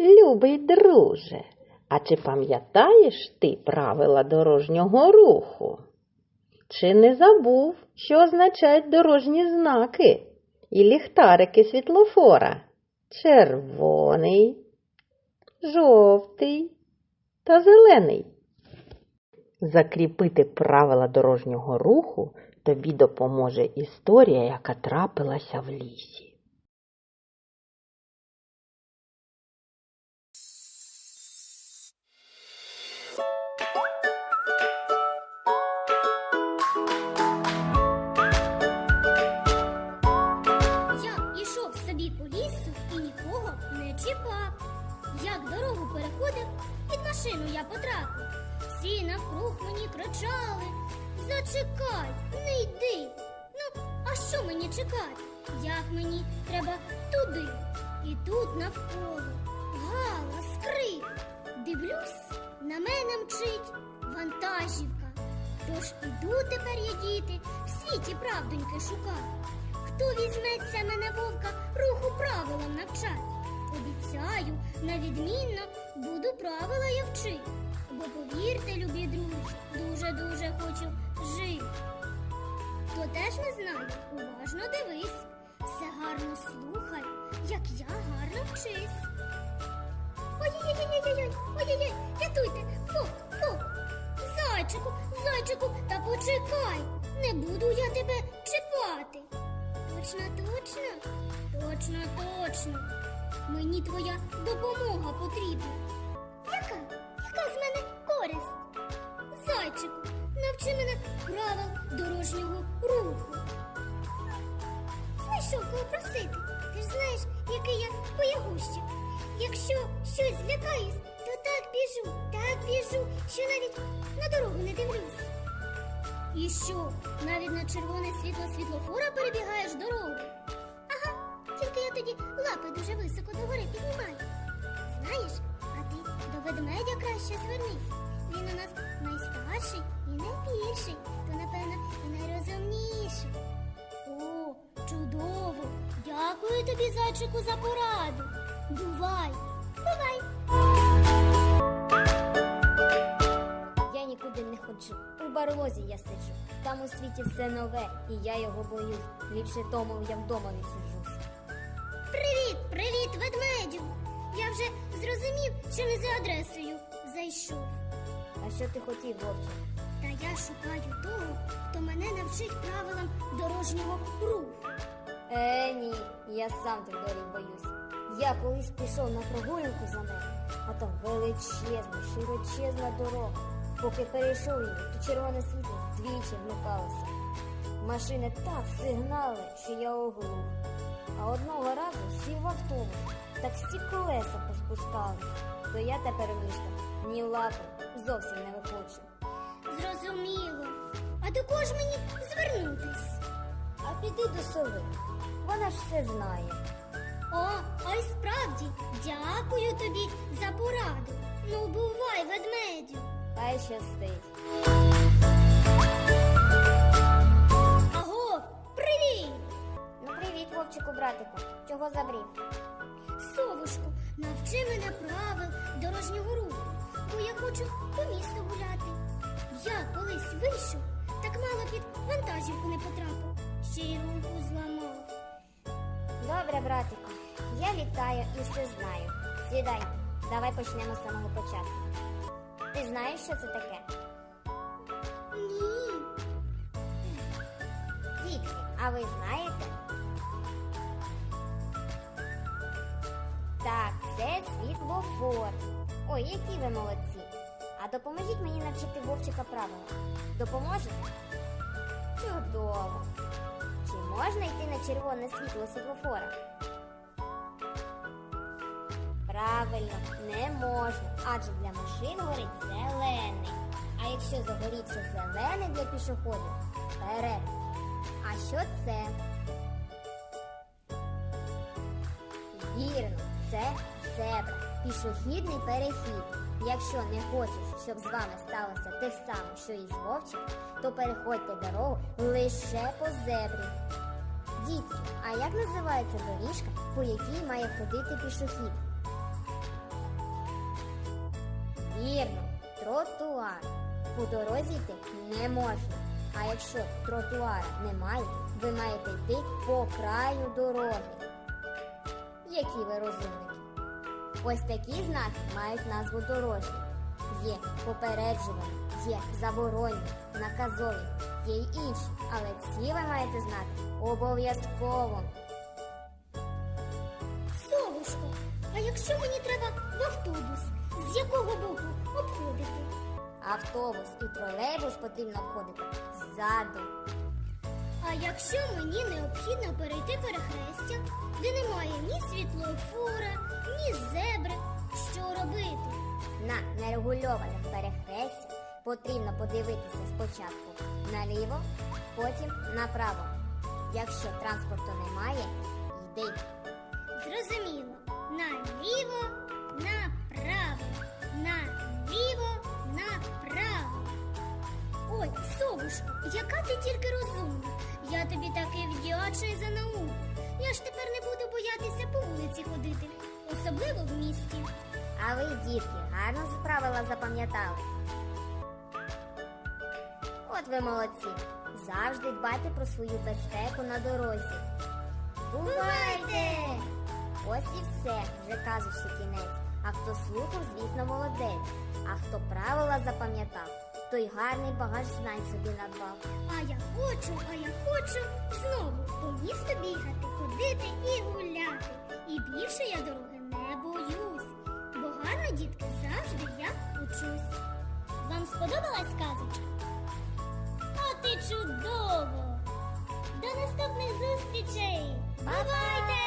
Любий друже, а чи пам'ятаєш ти правила дорожнього руху? Чи не забув, що означають дорожні знаки і ліхтарики світлофора? Червоний, жовтий та зелений. Закріпити правила дорожнього руху тобі допоможе історія, яка трапилася в лісі. Машину я потрапив. Всі навкруг мені кричали Зачекай, не йди. Ну, а що мені чекати? Як мені треба туди? І тут навколо галас, крик. Дивлюсь, на мене мчить вантажівка. Тож іду тепер я діти, в світі правдоньки шукати. Хто візьметься мене вовка руху правилам навчать? Обіцяю, на відмінно буду правила я вчити. Бо повірте, любі друзі, дуже-дуже хочу жити. Хто теж не знає, уважно дивись, все гарно слухай, як я гарно вчись. Ой-ой-ой-ой-ой, ой-ой-ой, рятуйте, вовк, вовк, зайчику, зайчику, та почекай, не буду я тебе чіпати. Точно, точно, точно, точно. Мені твоя допомога потрібна. Правил дорожнього руху. Знайшов кого просити. Ти ж знаєш, який я боягущик. Якщо щось злякаюсь, то так біжу, так біжу, що навіть на дорогу не дивлюсь. І що, навіть на червоне світло світлофора перебігаєш дорогу? Ага, тільки я тоді лапи дуже високо догори піднімаю. Знаєш, а ти до ведмедя краще звернись. Він у нас найстарший і найбільший, то, напевно, і найрозумніший. О, чудово! Дякую тобі, зайчику, за пораду. Бувай! Бувай! Я нікуди не ходжу. У барлозі я сиджу. Там у світі все нове, і я його боюсь. Ліпше тому я вдома відсиджусь. Привіт, привіт, ведмедю! Я вже зрозумів, що не за адресою зайшов. А що ти хотів, вовче? Та я шукаю того, хто мене навчить правилам дорожнього руху. Е, ні, я сам тих доріг боюсь. Я колись пішов на прогулянку за нею, а там величезна, широчезна дорога. Поки перейшов її, то червоне світло двічі вмикалося. Машини так сигнали, що я оглух. А одного разу сів в автобус, так всі колеса поспускались, то я тепер місто ні лапи зовсім не виходжу. Зрозуміло. А до кого ж мені звернутись? А піди до сови. Вона ж все знає. О, а й справді, дякую тобі за пораду. Ну, бувай, ведмедю. Хай щастить. Агов, привіт! Ну привіт, вовчику, братику. Чого забрів? Совушку, навчи мене правил дорожнього руху, бо я хочу по місту гуляти. Я колись вийшов, так мало під вантажівку не потрапив, ще й руку зламав. Добре, братику. Я літаю і все знаю. Сідай, давай почнемо з самого початку. Ти знаєш, що це таке? Ні. Дітки, а ви знаєте? Так, це світлофор. Ой, які ви молодці. Допоможіть мені навчити вовчика правила. Допоможете? Чудово. Чи можна йти на червоне світло світлофора? Правильно, не можна, адже для машин горить зелений. А якщо загорівся зелений для пішоходів, вперед. А що це? Вірно, це зебра, пішохідний перехід. Якщо не хочеш, щоб з вами сталося те саме, що і з вовчим, то переходьте дорогу лише по зебрі. Дітки, а як називається доріжка, по якій має ходити пішохід? Вірно, тротуар. По дорозі йти не можна. А якщо тротуара немає, ви маєте йти по краю дороги. Які ви розумники? Ось такі знаки мають назву дорожні. Є попереджувані, є заборонні, наказові, є й інші, але ці ви маєте знати обов'язково. Совушко, а якщо мені треба в автобус, з якого боку обходити? Автобус і тролейбус потрібно обходити ззаду. А якщо мені необхідно перейти перехрестя, де немає ні світлофора, ні зебри, що робити? На нерегульованих перехрестях потрібно подивитися спочатку наліво, потім направо. Якщо транспорту немає, йди. Зрозуміло. Наліво, направо. Наліво, направо. Ой, совушко, яка ти тільки розумна. Я тобі таки вдячний за науку. Я ж тепер не буду боятися по вулиці ходити, особливо в місті. А ви, дітки, гарно правила запам'ятали. От ви молодці. Завжди дбайте про свою безпеку на дорозі. Бувайте! Ось і все, вже казочці кінець. А хто слухав, звісно, молодець. А хто правила запам'ятав, той гарний багаж знань собі надбав. А я хочу, а я хочу знову по місту бігати, ходити і гуляти. І більше я дороги не боюсь. Бо гарно, дітки, завжди я учусь. Вам сподобалась казочка? А ти чудово! До наступних зустрічей! Бувайте!